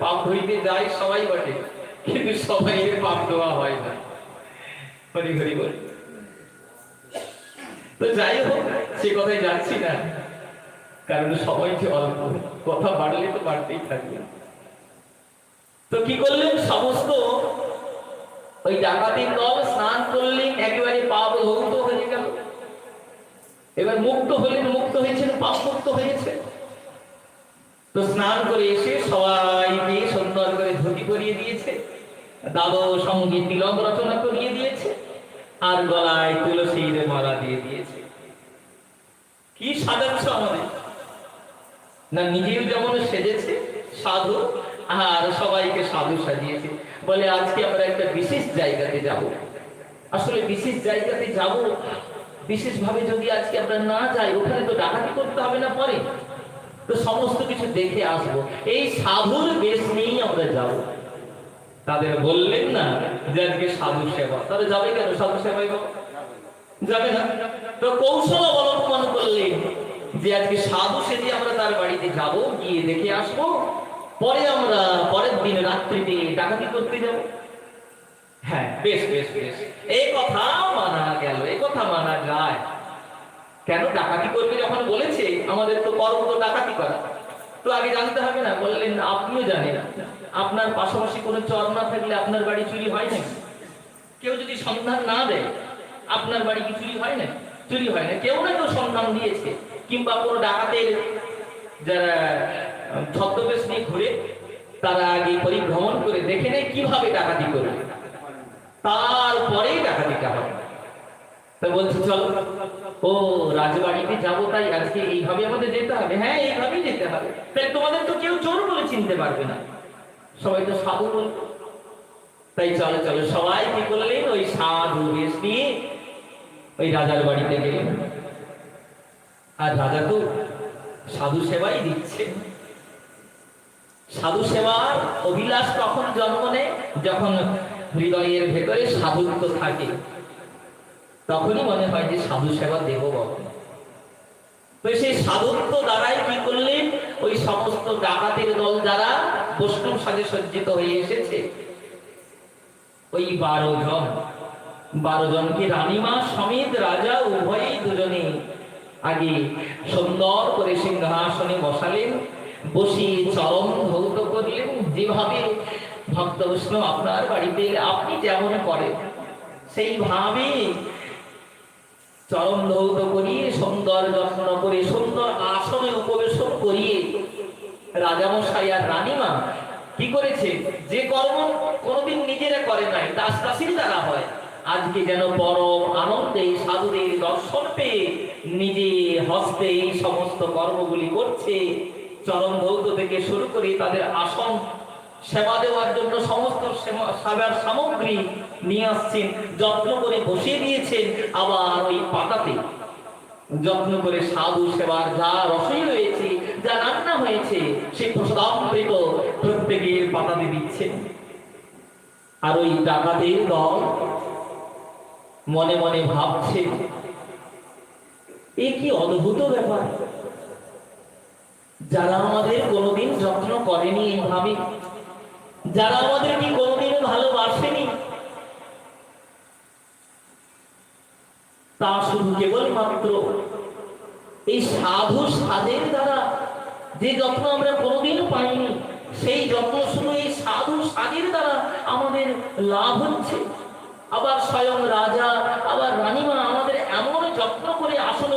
পাপ ধুইতে যায়, সবাই বটে। কিন্তু সবাই পাপ ধোয়া হয় না। হরি হরি তো যাই হোক, সে কথায় যাচ্ছি না। কারণ সবাই যে অল্প, কথা বাড়লে তো বাড়তেই থাকবে তো কি করলেন? সমস্ত ওই ডাকাতির দল স্নান করলেন, একেবারে পাপ ধৌত হয়ে গেল। এবার মুক্ত হলেন, মুক্ত হয়েছেন, পাপ মুক্ত হয়েছে তো স্নান করে এসে ধুতি করিয়ে দিয়েছে দাদো সঙ্গে তিলক রচনা করিয়ে দিয়েছে, আর গলায় তুলসীর মালা দিয়ে দিয়েছে। কি সাজাচ্ছ আমাদের? না নিজেও যেমন সেজেছে, সাধু, আর সবাইকে সাধু সাজিয়েছে। বলে আজকে আমরা একটা বিশেষ জায়গাতে যাব। আসলে বিশেষ জায়গাতে যাব বিশেষ ভাবে যদি আজকে আমরা না যাই, ওখানে তো ডাকাতি করতে হবে না পরে। তো সমস্ত কিছু দেখে আসব। এই সাধুর বেশ নিয়েই আমরা যাব। তাদের বললেন না যে আজকে সাধু সেবা। তাহলে যাবে কেন? সাধু সেবাই যাবে না। তো কৌশল অবলম্বন করলেন যে আজকে সাধু সেজে আমরা তার বাড়িতে যাব, গিয়ে দেখে আসব। পরে আমরা পরের দিন রাত্রিতে ডাকাতি করতে যাব। হ্যাঁ বেশ বেশ বেশ। এই কথা মানা গেল এই কথা মানা যায়। কেন ডাকাতি করবে যখন বলেছে? আমাদের তো কর্ম তো ডাকাতি করা। তো আগে জানতে হবে না, বললেন আপনিও জানেন। আপনার পাশাপাশি কোনো চর না থাকলে আপনার বাড়ি চুরি হয় না কেউ যদি সন্ধান না দেয়, আপনার বাড়ি কি চুরি হয় না চুরি হয় না কেউ না কেউ সন্ধান দিয়েছে, কিংবা কোনো ডাকাতের যারা ছদ্মবেশ নিয়ে ঘুরে তারা আগে পরিভ্রমণ করে দেখে নেয় কীভাবে ডাকাতি করবে। তারপরেই ডাকাতিটা হবে। তা বলছে, চল, ও রাজবাড়িতে যাব, তাই আজকে এইভাবে আমাদের যেতে হবে? হ্যাঁ এইভাবেই যেতে হবে। তাই তোমাদের তো কেউ চোর বলে চিনতে পারবে না। সবাই তো সাধু বলবে তাই চলো চলো। সবাই কি করলেন? ওই সাধু বেশ নিয়ে ওই রাজার বাড়িতে গেলেন। আর রাজা তো সাধু সেবাই দিচ্ছে। সাধু সেবার অভিলাষ তখন জন্ম নেয়, যখন হৃদয়ের ভেতরে সাধুত্ব থাকে। তখনই মনে হয় যে সাধু সেবা দেব সেই সাধুত্ব দ্বারাই কি করলেন? ওই সমস্ত ডাকাতের দল যারা বৈষ্ণব সাজে সজ্জিত হয়ে এসেছে। ওই বারো জন বারো জনকে রানীমা সমেত রাজা উভয়ই দুজনে আগে সুন্দর করে সিংহাসনে বসালেন, বসিয়ে চরম ধৌত করলেন। যেভাবে ভক্ত বৈষ্ণব আপনার বাড়িতে আপনি যেমন করেন, সেইভাবে চরম ধৌত করিয়ে সুন্দর যত্ন করে সুন্দর রাজামশাই আর রানীমা কি করেছে? যে কর্ম কোনোদিন নিজেরা করে নাই দাস দাসীর দ্বারা হয়। আজকে যেন পরম আনন্দে সাধুদের দর্শন পেয়ে নিজে হস্তে এই সমস্ত কর্মগুলি করছে। চরম ধৌত থেকে শুরু করে তাদের আসন সেবা দেওয়ার জন্য সমস্ত সেবা- সেবার সামগ্রী নিয়ে আসছেন, যত্ন করে বসিয়ে দিয়েছেন আবার ওই পাতাতে। যত্ন করে সাধু সেবার যা রসই রয়েছে যা রান্না হয়েছে সে প্রসাদামৃত প্রত্যেকের পাতাতে দিচ্ছেন আর ওই ডাকাতের দল মনে মনে ভাবছে, এ কি অদ্ভুত ব্যাপার। যারা আমাদের কোনোদিন যত্ন করেনি এইভাবে যারা আমাদের কি কোনোদিনও ভালোবাসেনি, তা শুধু কেবলমাত্র এই সাধু সাধের দ্বারা যে যত্ন আমরা কোনোদিন পাইনি, সেই যত্ন শুধু এই সাধু সাধির দ্বারা আমাদের লাভ হচ্ছে। আবার স্বয়ং রাজা, আবার রানীমা আমাদের এমন যত্ন করে আসন